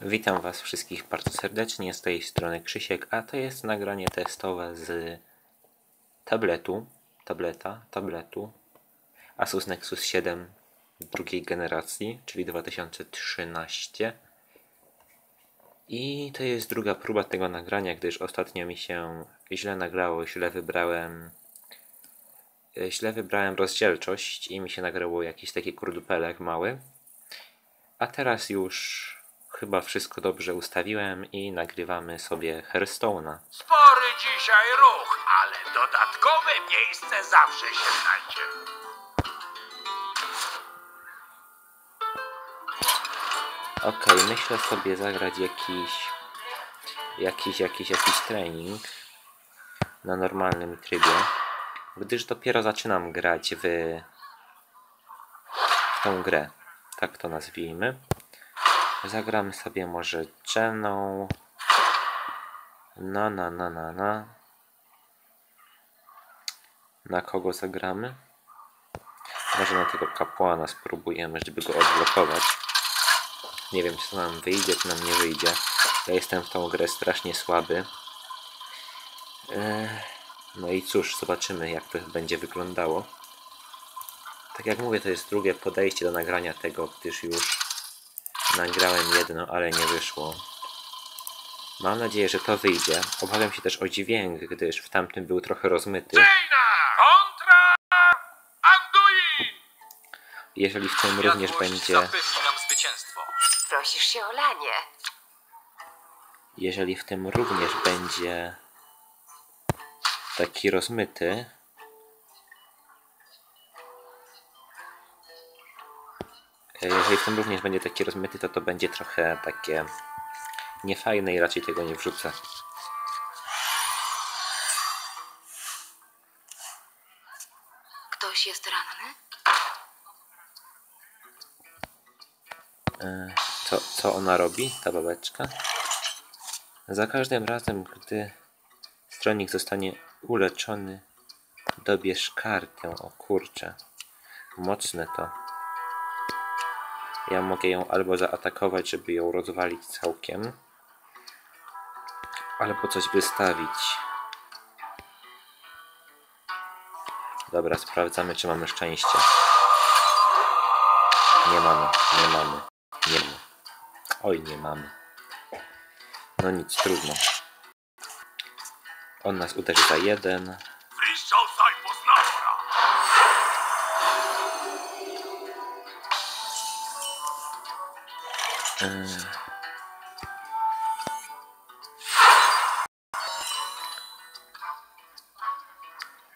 Witam Was wszystkich bardzo serdecznie, z tej strony Krzysiek, a to jest nagranie testowe z tabletu, tableta, tabletu Asus Nexus 7 drugiej generacji, czyli 2013 i to jest druga próba tego nagrania, gdyż ostatnio mi się źle nagrało, źle wybrałem źle wybrałem rozdzielczość i mi się nagrało jakiś taki kurdupelek mały. A teraz już chyba wszystko dobrze ustawiłem i nagrywamy sobie Hearthstone'a. Spory dzisiaj ruch, ale dodatkowe miejsce zawsze się znajdzie. Okej, myślę sobie zagrać jakiś, jakiś, jakiś, jakiś trening na normalnym trybie, gdyż dopiero zaczynam grać w, w tą grę, tak to nazwijmy. Zagramy sobie może Jeną. Na, na, na, na, na. Na kogo zagramy? Może na tego kapłana spróbujemy, żeby go odblokować. Nie wiem, czy to nam wyjdzie, czy nam nie wyjdzie. Ja jestem w tą grę strasznie słaby. Eee, no i cóż, zobaczymy, jak to będzie wyglądało. Tak jak mówię, to jest drugie podejście do nagrania tego, gdyż już nagrałem jedno, ale nie wyszło. Mam nadzieję, że to wyjdzie. Obawiam się też o dźwięk, gdyż w tamtym był trochę rozmyty. Jaina kontra Anduin! Jeżeli w tym również będzie. Prosisz się o lanie. jeżeli w tym również będzie taki rozmyty, jeżeli w tym również będzie taki rozmyty, to to będzie trochę takie niefajne i raczej tego nie wrzucę. Ktoś jest ranny? E, Co, co ona robi, ta babeczka? Za każdym razem, gdy stronnik zostanie uleczony, dobierz kartę. O kurczę, mocne to. Ja mogę ją albo zaatakować, żeby ją rozwalić całkiem, albo coś wystawić. Dobra, sprawdzamy, czy mamy szczęście. Nie mamy, nie mamy, nie mamy. Oj, nie mamy. No nic, trudno. On nas uderzy za jeden.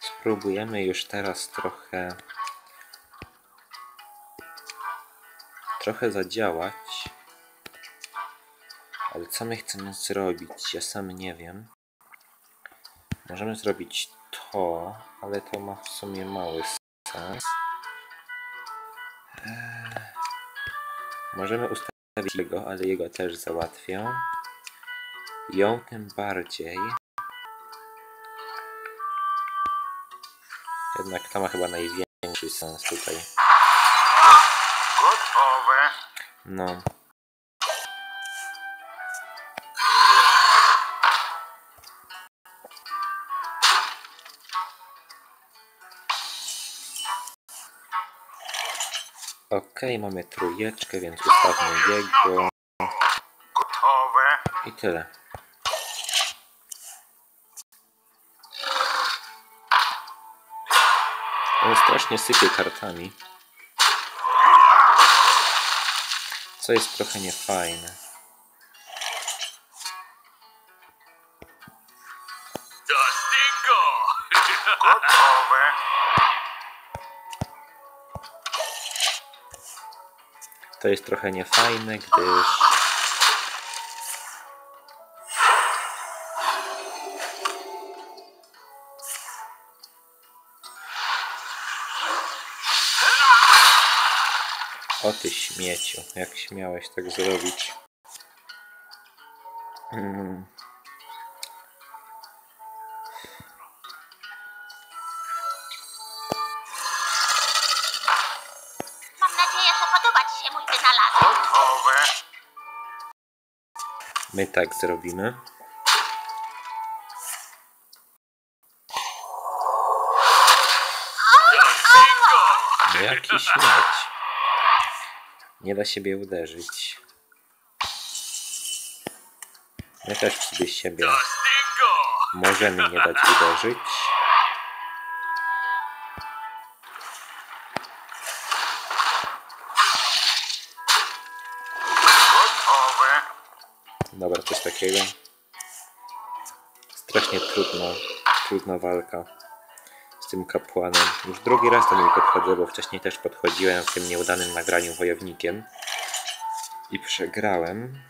Spróbujemy już teraz trochę trochę zadziałać. Ale co my chcemy zrobić? Ja sam nie wiem. Możemy zrobić to, ale to ma w sumie mały sens. Eee, Możemy ustawić jego, ale jego też załatwię. Ją tym bardziej. Jednak to ma chyba największy sens tutaj. Gotowe. No. Okej, mamy trójeczkę, więc ustawmy jego Gotowe. i tyle. On strasznie sypie kartami. Co jest trochę niefajne. Dustingo! Gotowe. To jest trochę niefajne, gdyż... O ty śmieciu, jak śmiałeś tak zrobić? Mm. My tak zrobimy. Jaki śmieć. Nie da siebie uderzyć. My też sobie siebie możemy nie dać uderzyć. Takiego. Strasznie trudno, trudna walka z tym kapłanem. Już drugi raz do niej podchodzę, bo wcześniej też podchodziłem w tym nieudanym nagraniu wojownikiem. I przegrałem.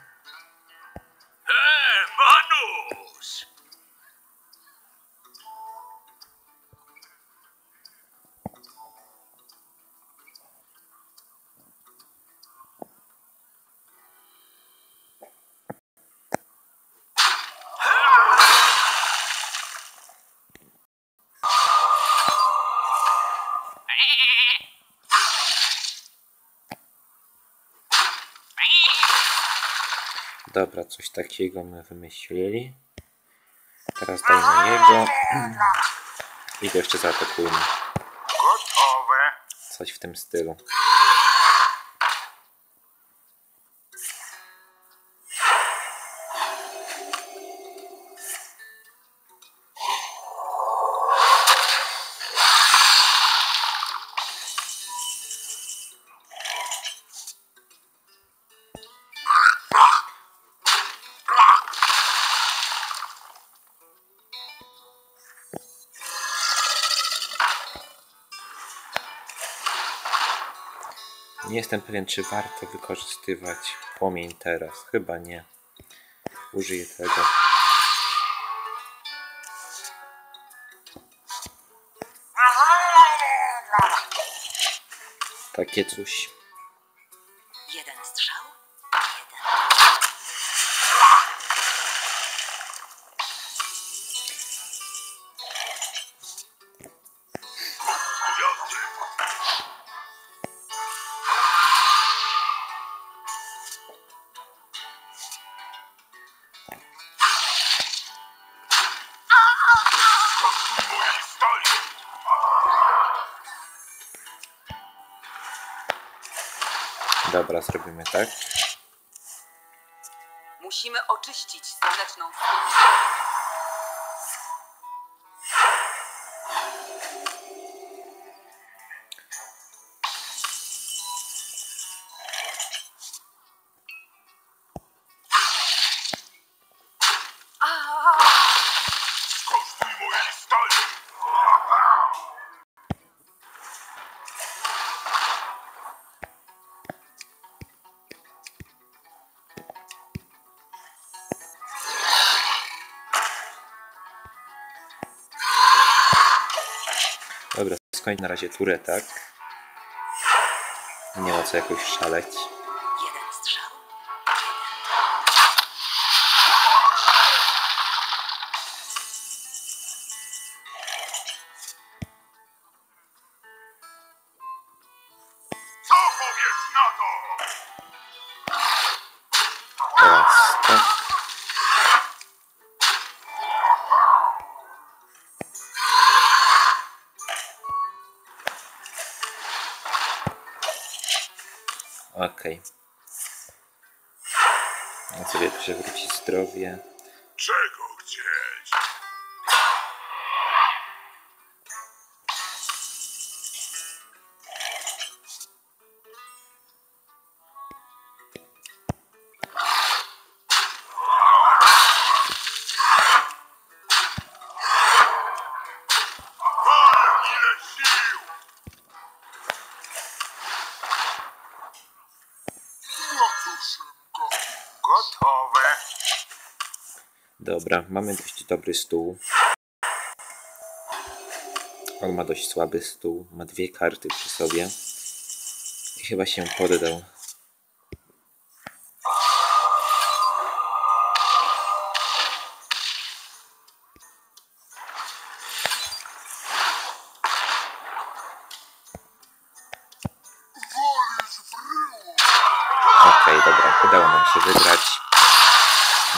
Dobra, coś takiego my wymyślili. Teraz dajmy jego. I go jeszcze zaatakujmy. Coś w tym stylu. Nie jestem pewien, czy warto wykorzystywać płomień teraz. Chyba nie. Użyję tego. Takie coś. Dobra, zrobimy tak. Musimy oczyścić słoneczną studnię. Dobra, skończ na razie turę, tak? Nie ma co jakoś szaleć. Okej. Okay. sobie przewrócić zdrowie. Czego chcieć? Dobra, mamy dość dobry stół. On ma dość słaby stół. Ma dwie karty przy sobie. I chyba się poddał. Okej, dobra, udało nam się wygrać.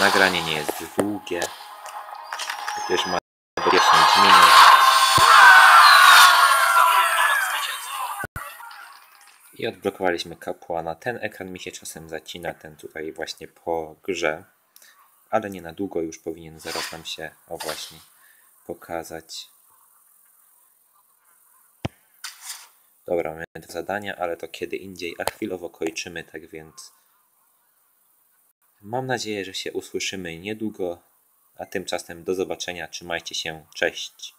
Nagranie nie jest długie. Przecież ma 10 minut. I odblokowaliśmy kapłana. Ten ekran mi się czasem zacina, ten tutaj właśnie po grze. Ale nie na długo już powinien zaraz nam się, o właśnie, pokazać. Dobra, mamy zadania, ale to kiedy indziej, a chwilowo kończymy, tak więc mam nadzieję, że się usłyszymy niedługo, a tymczasem do zobaczenia, trzymajcie się, cześć.